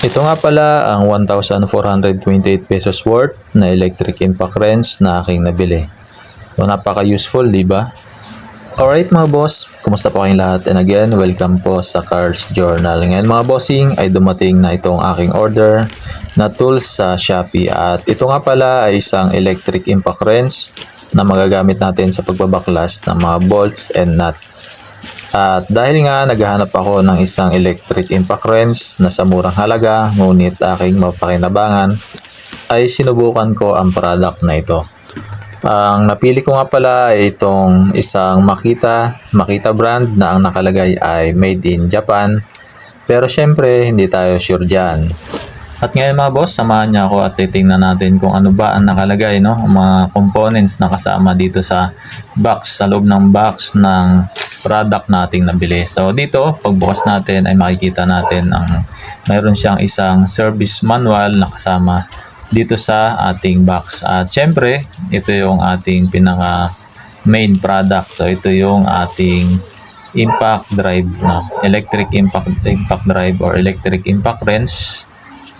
Ito nga pala ang 1,428 pesos worth na electric impact wrench na aking nabili. So, napaka-useful, di ba? Alright mga boss, kumusta po kayong lahat? And again, welcome po sa Cars Journal. Ngayon mga bossing ay dumating na itong aking order na tools sa Shopee. At ito nga pala ay isang electric impact wrench na magagamit natin sa pagbabaklas ng mga bolts and nuts. At dahil nga naghahanap ako ng isang electric impact wrench na sa murang halaga ngunit aking mapakinabangan ay sinubukan ko ang product na ito. Ang napili ko nga pala ay itong isang Makita, Makita brand na ang nakalagay ay made in Japan. Pero syempre, hindi tayo sure dyan. At ngayon mga boss, samahan niyo ako at titingnan natin kung ano ba ang nakalagay, no? Mga components na kasama dito sa box, sa loob ng box ng product nating nabili. So dito, pagbukas natin ay makikita natin ang mayroon siyang isang service manual na kasama dito sa ating box. At syempre, ito yung ating pinaka main product. So ito yung ating impact drive na electric impact impact drive or electric impact wrench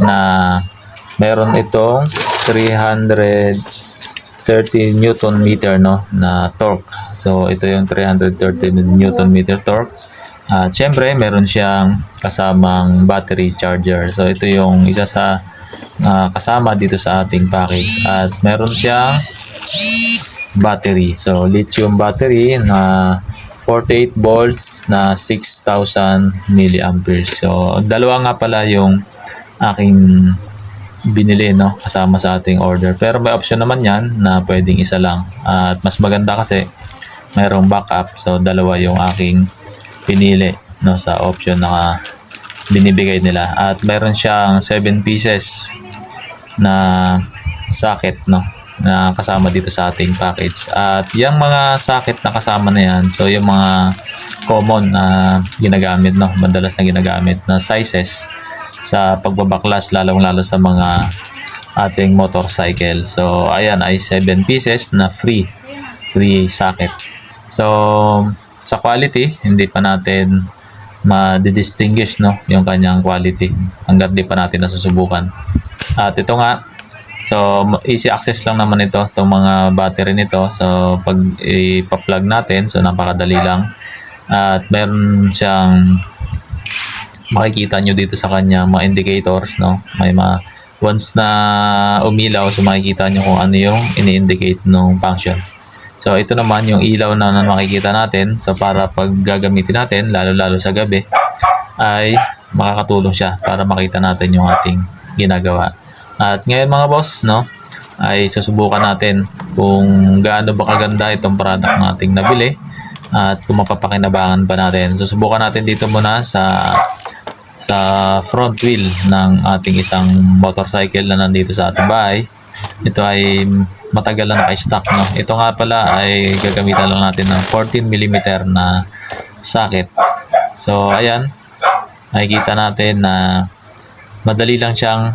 na meron itong 330 newton meter no na torque. So ito yung 330 newton meter torque. At syempre, meron siyang kasamang battery charger. So ito yung isa sa ah, kasama dito sa ating package. At meron siyang battery. So lithium battery na 48 volts na 6,000 milliamperes. So dalawa nga pala yung aking binili no kasama sa ating order. Pero may option naman yan na pwedeng isa lang. At mas maganda kasi mayroong backup. So dalawa yung aking pinili no sa option na binibigay nila. At mayroon siyang 7 pieces na socket no na kasama dito sa ating package. At yung mga socket na kasama na yan, so yung mga common na ginagamit no, madalas na ginagamit na sizes sa pagbabaklas lalong-lalo sa mga ating motorcycle. So ayan ay 7 pieces na free free socket. So sa quality, hindi pa natin ma-distinguish no yung kanyang quality hanggat di pa natin nasusubukan. At ito nga So, easy access lang naman ito, itong mga battery nito. So, pag ipa-plug natin, so napakadali lang. At meron siyang makikita nyo dito sa kanya mga indicators, no? May mga once na umilaw, so makikita nyo kung ano yung ini-indicate ng function. So, ito naman yung ilaw na, na makikita natin. So, para pag gagamitin natin, lalo-lalo sa gabi, ay makakatulong siya para makita natin yung ating ginagawa. At ngayon mga boss, no, ay susubukan natin kung gaano ba kaganda itong product nating nabili at kung mapapakinabangan ba natin. Susubukan natin dito muna sa sa front wheel ng ating isang motorcycle na nandito sa ating bahay. Ito ay matagal na naka-stock. No? Ito nga pala ay gagamitan lang natin ng 14mm na socket. So, ayan. Nakikita natin na madali lang siyang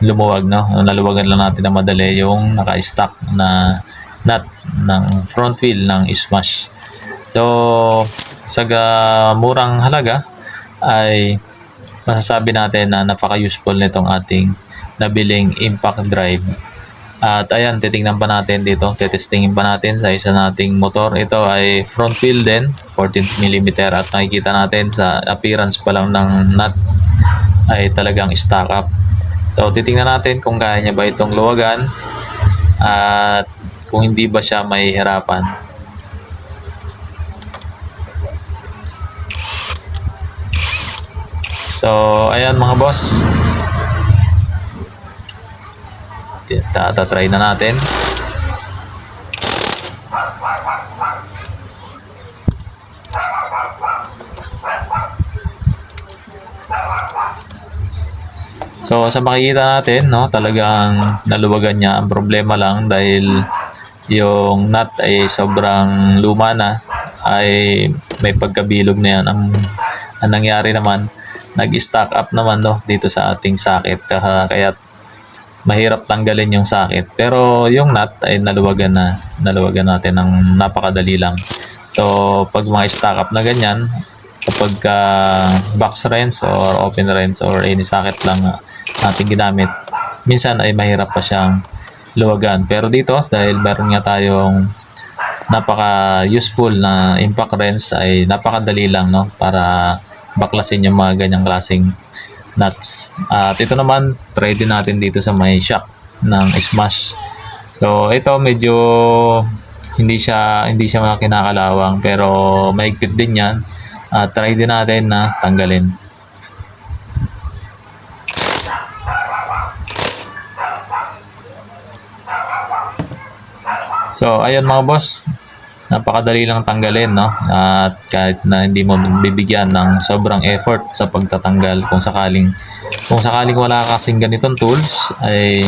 lumuwag, no? Naluwagan lang natin na madali yung naka-stock na nut ng front wheel ng Smash. So, sa murang halaga ay masasabi natin na napaka-useful nitong ating nabiling impact drive. At ayan, titingnan pa natin dito, tetestingin pa natin sa isa nating motor. Ito ay front wheel din, 14mm at nakikita natin sa appearance pa lang ng nut ay talagang stock up. So, titingnan natin kung kaya niya ba itong luwagan at kung hindi ba siya may hirapan. So, ayan mga boss. Tata-try na natin. So sa makikita natin, no, talagang naluwagan niya. Ang problema lang dahil yung nut ay sobrang luma na ay may pagkabilog na yan. Ang, ang nangyari naman, nag-stack up naman no, dito sa ating socket. Kaya, kaya mahirap tanggalin yung socket. Pero yung nut ay naluwagan na. Naluwagan natin ng napakadali lang. So pag mga stack up na ganyan, kapag ka box wrench or open wrench or any socket lang ah, ating ginamit, minsan ay mahirap pa siyang luwagan. Pero dito, dahil meron nga tayong napaka-useful na impact wrench ay napakadali lang no para baklasin yung mga ganyang klaseng nuts. At ito naman, try din natin dito sa may shock ng smash. So ito medyo hindi siya hindi siya mga kinakalawang pero mahigpit din yan. At try din natin na tanggalin. So, ayun mga boss, napakadali lang tanggalin, no? At kahit na hindi mo bibigyan ng sobrang effort sa pagtatanggal kung sakaling kung sakaling wala ka kasing ganitong tools ay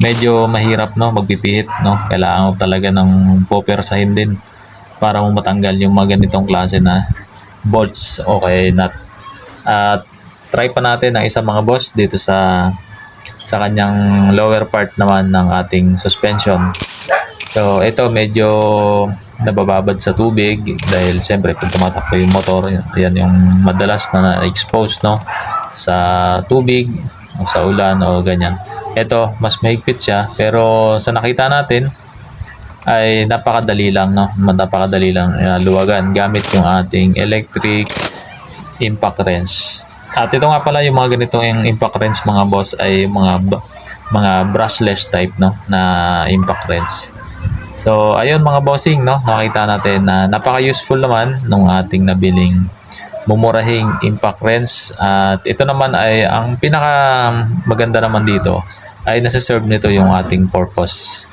medyo mahirap no? Magpipihit no? Kailangan mo talaga ng popersahin din para mo matanggal yung mga ganitong klase na bolts okay nut. At try pa natin ang isang mga boss dito sa sa kanyang lower part naman ng ating suspension. So, ito medyo nabababad sa tubig dahil siyempre pag tumatakbo yung motor, yan yung madalas na na-expose no sa tubig o sa ulan o ganyan. Ito, mas mahigpit siya pero sa nakita natin ay napakadali lang no, napakadali lang uh, luwagan gamit yung ating electric impact wrench. At ito nga pala yung mga ganitong yung impact wrench mga boss ay mga mga brushless type no na impact wrench. So, ayun mga bossing, no? Nakita natin na napaka-useful naman nung ating nabiling mumurahing impact wrench. At ito naman ay ang pinaka maganda naman dito ay nasa-serve nito yung ating purpose.